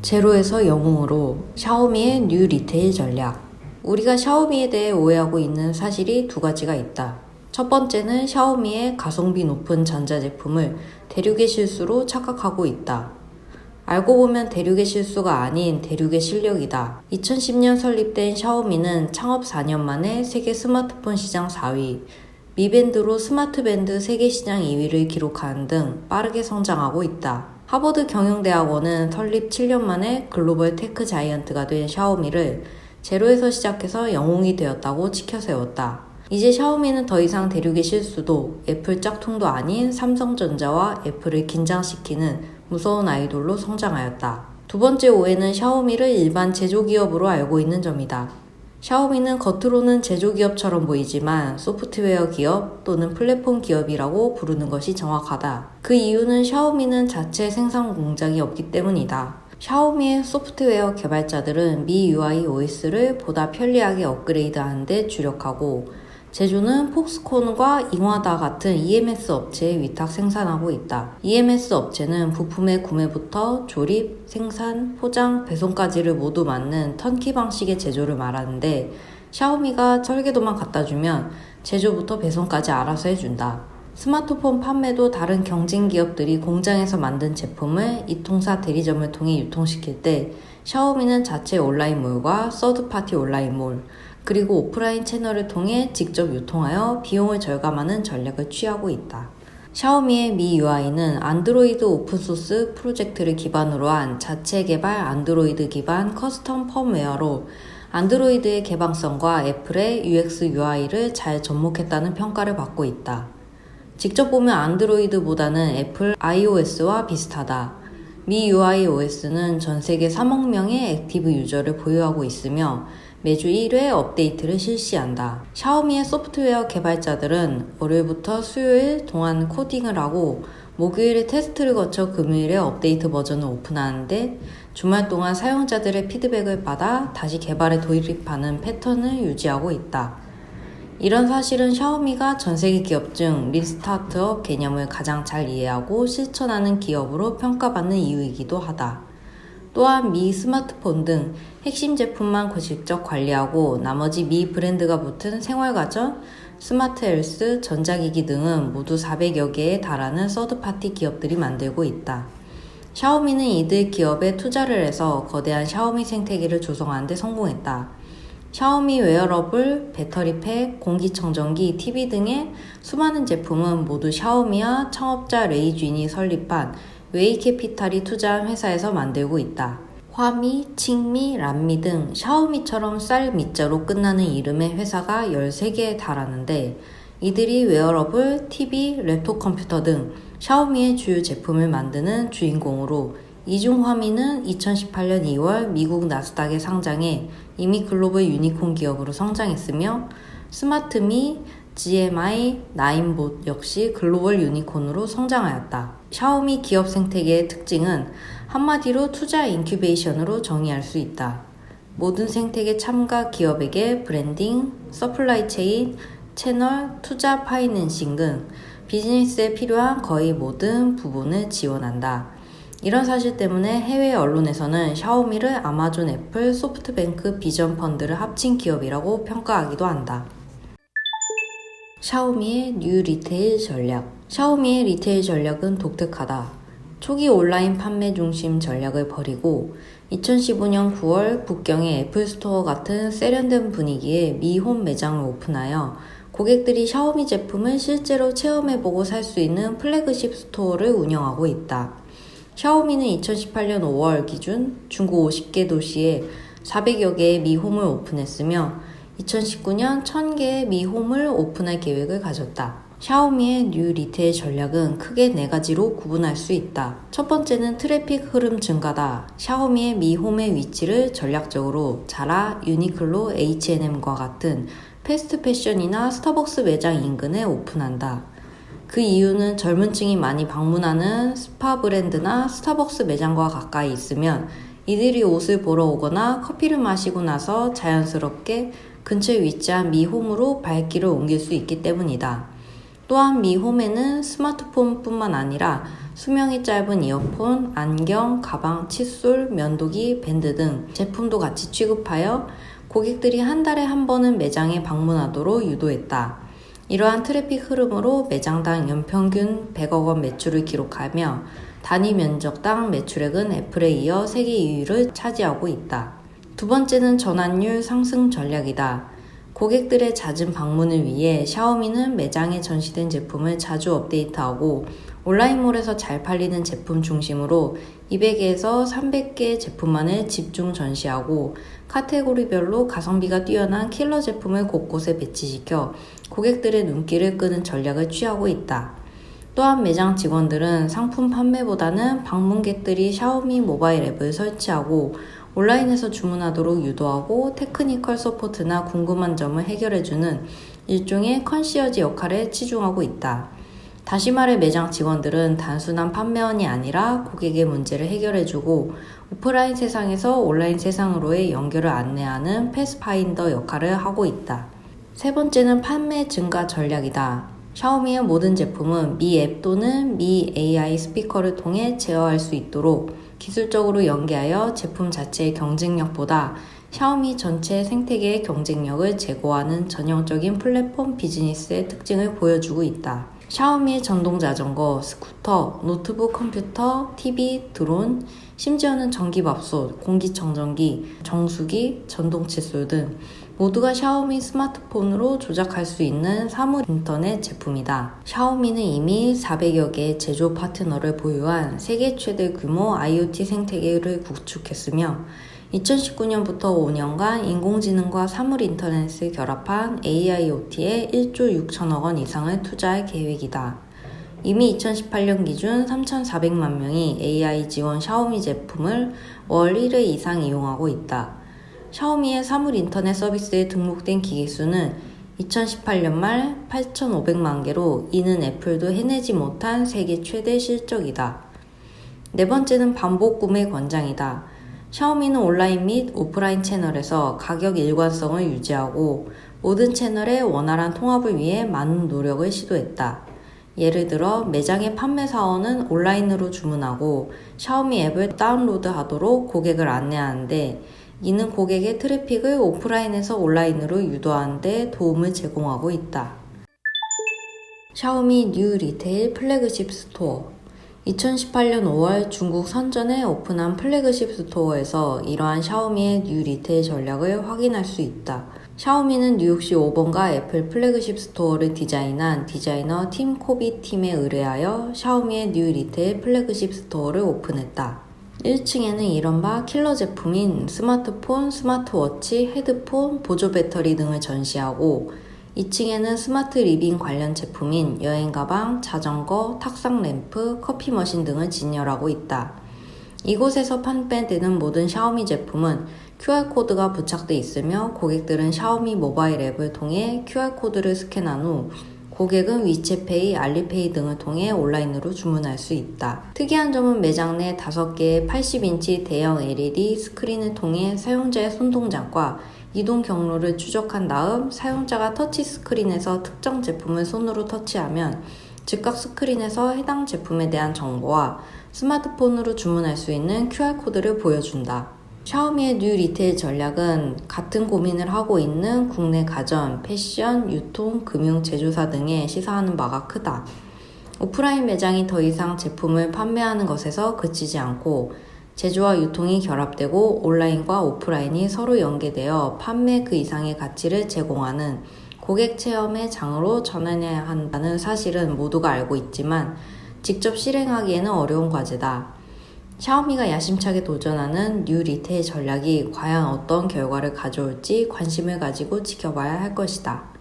제로에서 영웅으로 샤오미의 뉴 리테일 전략. 우리가 샤오미에 대해 오해하고 있는 사실이 두 가지가 있다. 첫 번째는 샤오미의 가성비 높은 전자제품을 대륙의 실수로 착각하고 있다. 알고 보면 대륙의 실수가 아닌 대륙의 실력이다. 2010년 설립된 샤오미는 창업 4년 만에 세계 스마트폰 시장 4위, 미밴드로 스마트밴드 세계 시장 2위를 기록하는 등 빠르게 성장하고 있다. 하버드 경영대학원은 설립 7년 만에 글로벌 테크 자이언트가 된 샤오미를 제로에서 시작해서 영웅이 되었다고 치켜세웠다. 이제 샤오미는 더 이상 대륙의 실수도 애플 짝퉁도 아닌 삼성전자와 애플을 긴장시키는 무서운 아이돌로 성장하였다. 두 번째 오해는 샤오미를 일반 제조기업으로 알고 있는 점이다. 샤오미는 겉으로는 제조기업처럼 보이지만 소프트웨어 기업 또는 플랫폼 기업이라고 부르는 것이 정확하다. 그 이유는 샤오미는 자체 생산 공장이 없기 때문이다. 샤오미의 소프트웨어 개발자들은 미 UI OS를 보다 편리하게 업그레이드하는 데 주력하고 제조는 폭스콘과 잉와다 같은 EMS 업체에 위탁 생산하고 있다. EMS 업체는 부품의 구매부터 조립, 생산, 포장, 배송까지를 모두 맡는 턴키 방식의 제조를 말하는데 샤오미가 설계도만 갖다 주면 제조부터 배송까지 알아서 해준다. 스마트폰 판매도 다른 경쟁 기업들이 공장에서 만든 제품을 이통사 대리점을 통해 유통시킬 때 샤오미는 자체 온라인몰과 서드파티 온라인몰, 그리고 오프라인 채널을 통해 직접 유통하여 비용을 절감하는 전략을 취하고 있다. 샤오미의 미 UI는 안드로이드 오픈소스 프로젝트를 기반으로 한 자체 개발 안드로이드 기반 커스텀 펌웨어로 안드로이드의 개방성과 애플의 UX UI를 잘 접목했다는 평가를 받고 있다. 직접 보면 안드로이드보다는 애플 iOS와 비슷하다. 미 UI OS는 전 세계 3억 명의 액티브 유저를 보유하고 있으며 매주 1회 업데이트를 실시한다. 샤오미의 소프트웨어 개발자들은 월요일부터 수요일 동안 코딩을 하고 목요일에 테스트를 거쳐 금요일에 업데이트 버전을 오픈하는데 주말 동안 사용자들의 피드백을 받아 다시 개발에 돌입하는 패턴을 유지하고 있다. 이런 사실은 샤오미가 전 세계 기업 중 리스타트업 개념을 가장 잘 이해하고 실천하는 기업으로 평가받는 이유이기도 하다. 또한 미 스마트폰 등 핵심 제품만 직접 관리하고 나머지 미 브랜드가 붙은 생활가전, 스마트 헬스, 전자기기 등은 모두 400여 개에 달하는 서드파티 기업들이 만들고 있다. 샤오미는 이들 기업에 투자를 해서 거대한 샤오미 생태계를 조성하는 데 성공했다. 샤오미 웨어러블, 배터리팩, 공기청정기, TV 등의 수많은 제품은 모두 샤오미와 창업자 레이쥔이 설립한 웨이캐피탈이 투자한 회사에서 만들고 있다. 화미, 칭미, 람미 등 샤오미처럼 쌀 밑자로 끝나는 이름의 회사가 13개에 달하는데 이들이 웨어러블, TV, 랩톱 컴퓨터 등 샤오미의 주요 제품을 만드는 주인공으로 이중화미는 2018년 2월 미국 나스닥에 상장해 이미 글로벌 유니콘 기업으로 성장했으며 스마트미, GMI, 나인봇 역시 글로벌 유니콘으로 성장하였다. 샤오미 기업 생태계의 특징은 한마디로 투자 인큐베이션으로 정의할 수 있다. 모든 생태계 참가 기업에게 브랜딩, 서플라이 체인, 채널, 투자 파이낸싱 등 비즈니스에 필요한 거의 모든 부분을 지원한다. 이런 사실 때문에 해외 언론에서는 샤오미를 아마존, 애플, 소프트뱅크, 비전 펀드를 합친 기업이라고 평가하기도 한다. 샤오미의 뉴 리테일 전략. 샤오미의 리테일 전략은 독특하다. 초기 온라인 판매 중심 전략을 버리고 2015년 9월 북경의 애플 스토어 같은 세련된 분위기의 미홈 매장을 오픈하여 고객들이 샤오미 제품을 실제로 체험해보고 살 수 있는 플래그십 스토어를 운영하고 있다. 샤오미는 2018년 5월 기준 중국 50개 도시에 400여 개의 미홈을 오픈했으며 2019년 1000개의 미홈을 오픈할 계획을 가졌다. 샤오미의 뉴 리테일 전략은 크게 네 가지로 구분할 수 있다. 첫 번째는 트래픽 흐름 증가다. 샤오미의 미홈의 위치를 전략적으로 자라, 유니클로, H&M과 같은 패스트 패션이나 스타벅스 매장 인근에 오픈한다. 그 이유는 젊은 층이 많이 방문하는 스파 브랜드나 스타벅스 매장과 가까이 있으면 이들이 옷을 보러 오거나 커피를 마시고 나서 자연스럽게 근처에 위치한 미홈으로 발길을 옮길 수 있기 때문이다. 또한 미홈에는 스마트폰뿐만 아니라 수명이 짧은 이어폰, 안경, 가방, 칫솔, 면도기, 밴드 등 제품도 같이 취급하여 고객들이 한 달에 한 번은 매장에 방문하도록 유도했다. 이러한 트래픽 흐름으로 매장당 연평균 100억 원 매출을 기록하며 단위 면적당 매출액은 애플에 이어 세계 2위를 차지하고 있다. 두 번째는 전환율 상승 전략이다. 고객들의 잦은 방문을 위해 샤오미는 매장에 전시된 제품을 자주 업데이트하고 온라인몰에서 잘 팔리는 제품 중심으로 200개에서 300개 제품만을 집중 전시하고 카테고리별로 가성비가 뛰어난 킬러 제품을 곳곳에 배치시켜 고객들의 눈길을 끄는 전략을 취하고 있다. 또한 매장 직원들은 상품 판매보다는 방문객들이 샤오미 모바일 앱을 설치하고 온라인에서 주문하도록 유도하고 테크니컬 서포트나 궁금한 점을 해결해주는 일종의 컨시어지 역할에 치중하고 있다. 다시 말해 매장 직원들은 단순한 판매원이 아니라 고객의 문제를 해결해주고 오프라인 세상에서 온라인 세상으로의 연결을 안내하는 패스파인더 역할을 하고 있다. 세 번째는 판매 증가 전략이다. 샤오미의 모든 제품은 미 앱 또는 미 AI 스피커를 통해 제어할 수 있도록 기술적으로 연계하여 제품 자체의 경쟁력보다 샤오미 전체 생태계의 경쟁력을 제고하는 전형적인 플랫폼 비즈니스의 특징을 보여주고 있다. 샤오미의 전동 자전거, 스쿠터, 노트북 컴퓨터, TV, 드론, 심지어는 전기밥솥, 공기청정기, 정수기, 전동 칫솔 등 모두가 샤오미 스마트폰으로 조작할 수 있는 사물 인터넷 제품이다. 샤오미는 이미 400여 개의 제조 파트너를 보유한 세계 최대 규모 IoT 생태계를 구축했으며 2019년부터 5년간 인공지능과 사물 인터넷을 결합한 AIoT에 1조 6천억 원 이상을 투자할 계획이다. 이미 2018년 기준 3,400만 명이 AI 지원 샤오미 제품을 월 1회 이상 이용하고 있다. 샤오미의 사물 인터넷 서비스에 등록된 기기 수는 2018년 말 8,500만 개로 이는 애플도 해내지 못한 세계 최대 실적이다. 네 번째는 반복 구매 권장이다. 샤오미는 온라인 및 오프라인 채널에서 가격 일관성을 유지하고 모든 채널의 원활한 통합을 위해 많은 노력을 시도했다. 예를 들어 매장의 판매 사원은 온라인으로 주문하고 샤오미 앱을 다운로드하도록 고객을 안내하는데 이는 고객의 트래픽을 오프라인에서 온라인으로 유도하는 데 도움을 제공하고 있다. 샤오미 뉴 리테일 플래그십 스토어 2018년 5월 중국 선전에 오픈한 플래그십 스토어에서 이러한 샤오미의 뉴 리테일 전략을 확인할 수 있다. 샤오미는 뉴욕시 5번가 애플 플래그십 스토어를 디자인한 디자이너 팀 코비 팀에 의뢰하여 샤오미의 뉴 리테일 플래그십 스토어를 오픈했다. 1층에는 이른바 킬러 제품인 스마트폰, 스마트워치, 헤드폰, 보조 배터리 등을 전시하고 2층에는 스마트 리빙 관련 제품인 여행 가방, 자전거, 탁상 램프, 커피 머신 등을 진열하고 있다. 이곳에서 판매되는 모든 샤오미 제품은 QR코드가 부착돼 있으며 고객들은 샤오미 모바일 앱을 통해 QR코드를 스캔한 후 고객은 위챗페이, 알리페이 등을 통해 온라인으로 주문할 수 있다. 특이한 점은 매장 내 5개의 80인치 대형 LED 스크린을 통해 사용자의 손동작과 이동 경로를 추적한 다음 사용자가 터치 스크린에서 특정 제품을 손으로 터치하면 즉각 스크린에서 해당 제품에 대한 정보와 스마트폰으로 주문할 수 있는 QR코드를 보여준다. 샤오미의 뉴 리테일 전략은 같은 고민을 하고 있는 국내 가전, 패션, 유통, 금융, 제조사 등에 시사하는 바가 크다. 오프라인 매장이 더 이상 제품을 판매하는 것에서 그치지 않고 제조와 유통이 결합되고 온라인과 오프라인이 서로 연계되어 판매 그 이상의 가치를 제공하는 고객 체험의 장으로 전환해야 한다는 사실은 모두가 알고 있지만 직접 실행하기에는 어려운 과제다. 샤오미가 야심차게 도전하는 뉴 리테일 전략이 과연 어떤 결과를 가져올지 관심을 가지고 지켜봐야 할 것이다.